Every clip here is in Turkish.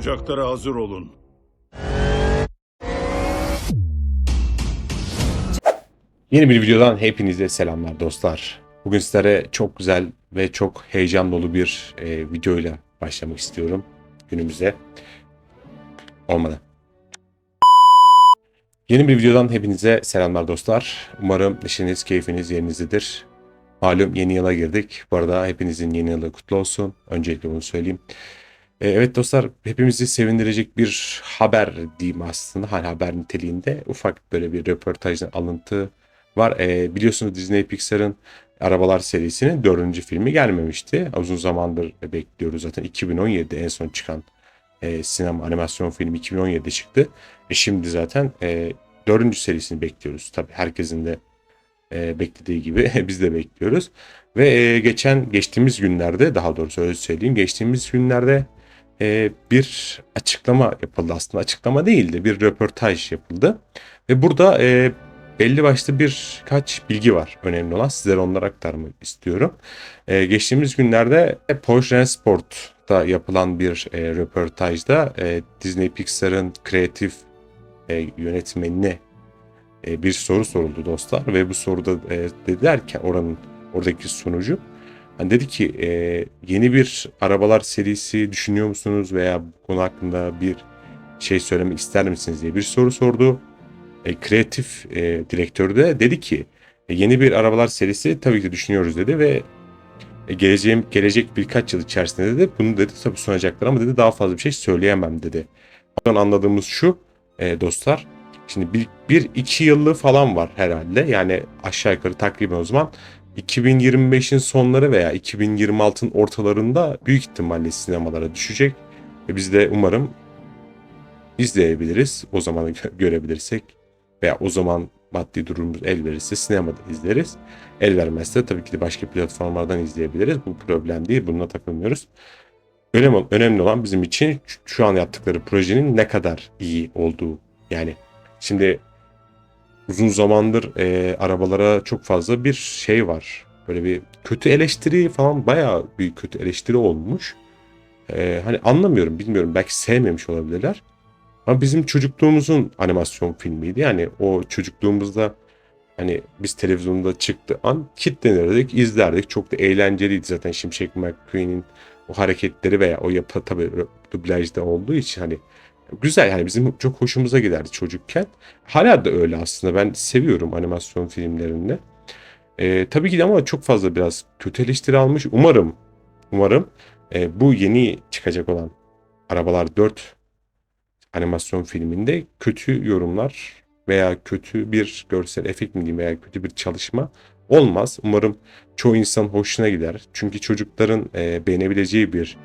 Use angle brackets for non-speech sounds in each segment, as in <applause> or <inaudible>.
vuracaklara hazır olun. Yeni bir videodan hepinize selamlar dostlar. Bugün sizlere çok güzel ve çok heyecan dolu bir e, videoyla başlamak istiyorum günümüze. Olmadı. Yeni bir videodan hepinize selamlar dostlar. Umarım işiniz, keyfiniz yerinizdedir. Malum yeni yıla girdik. Bu arada hepinizin yeni yılı kutlu olsun. Öncelikle bunu söyleyeyim. E, Evet dostlar hepimizi sevindirecek bir haber diyeyim aslında. Hani haber niteliğinde ufak böyle bir röportajdan alıntı var. E, biliyorsunuz Disney Pixar'ın Arabalar serisinin dördüncü filmi gelmemişti. Uzun zamandır bekliyoruz zaten. 2017'de en son çıkan e, sinema animasyon filmi 2017'de çıktı. E, şimdi zaten e, dördüncü serisini bekliyoruz. Tabii herkesin de e, beklediği gibi <laughs> biz de bekliyoruz. Ve e, geçen geçtiğimiz günlerde daha doğrusu öyle söyleyeyim. Geçtiğimiz günlerde e, bir açıklama yapıldı aslında. Açıklama değildi bir röportaj yapıldı. Ve burada e, belli başlı birkaç bilgi var önemli olan. Sizlere onları aktarmak istiyorum. Ee, geçtiğimiz günlerde Porsche Sport'ta yapılan bir e, röportajda e, Disney Pixar'ın kreatif e, yönetmenine e, bir soru soruldu dostlar ve bu soruda e, dediler ki oranın oradaki sunucu hani dedi ki e, yeni bir arabalar serisi düşünüyor musunuz? Veya bu konu hakkında bir şey söylemek ister misiniz? diye bir soru sordu. E, kreatif e, direktörü de dedi ki e, yeni bir arabalar serisi tabii ki düşünüyoruz dedi ve e, geleceğim gelecek birkaç yıl içerisinde dedi. Bunu dedi tabii sunacaklar ama dedi daha fazla bir şey söyleyemem dedi. Buradan anladığımız şu e, dostlar şimdi bir, bir iki yıllığı falan var herhalde. Yani aşağı yukarı takriben o zaman 2025'in sonları veya 2026'ın ortalarında büyük ihtimalle sinemalara düşecek ve biz de umarım izleyebiliriz o zamanı gö- görebilirsek veya o zaman maddi durumumuz el verirse sinemada izleriz. El vermezse tabii ki de başka platformlardan izleyebiliriz. Bu problem değil. Bununla takılmıyoruz. Önemli, önemli olan bizim için şu an yaptıkları projenin ne kadar iyi olduğu. Yani şimdi uzun zamandır e, arabalara çok fazla bir şey var. Böyle bir kötü eleştiri falan bayağı bir kötü eleştiri olmuş. E, hani anlamıyorum bilmiyorum belki sevmemiş olabilirler. Ama bizim çocukluğumuzun animasyon filmiydi. Yani o çocukluğumuzda hani biz televizyonda çıktı an kitlenirdik, izlerdik. Çok da eğlenceliydi zaten Şimşek McQueen'in o hareketleri veya o yapı tabii dublajda olduğu için hani güzel yani bizim çok hoşumuza giderdi çocukken. Hala da öyle aslında. Ben seviyorum animasyon filmlerini. Ee, tabii ki de ama çok fazla biraz kötü eleştiri almış. Umarım umarım e, bu yeni çıkacak olan Arabalar 4 animasyon filminde kötü yorumlar veya kötü bir görsel efekt mi diyeyim veya kötü bir çalışma olmaz. Umarım çoğu insan hoşuna gider. Çünkü çocukların e, beğenebileceği bir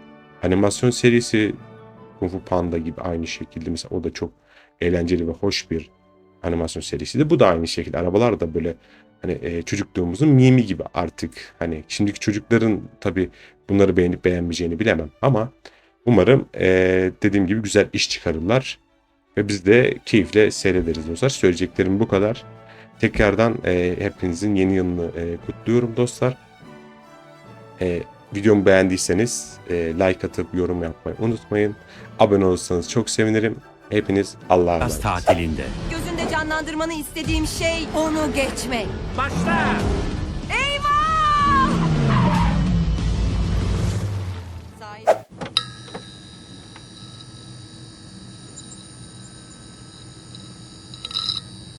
animasyon serisi Kung Fu Panda gibi aynı şekilde mesela o da çok eğlenceli ve hoş bir animasyon serisiydi. Bu da aynı şekilde. Arabalar da böyle hani e, çocukluğumuzun mimi gibi artık hani şimdiki çocukların tabii bunları beğenip beğenmeyeceğini bilemem ama Umarım eee, dediğim gibi güzel iş çıkarırlar. Ve biz de keyifle seyrederiz dostlar. Söyleyeceklerim bu kadar. Tekrardan eee, hepinizin yeni yılını eee, kutluyorum dostlar. Eee, videomu beğendiyseniz eee, like atıp yorum yapmayı unutmayın. Abone olursanız çok sevinirim. Hepiniz Allah'a emanet. tatilinde. Gözünde canlandırmanı istediğim şey onu geçmek. Başla!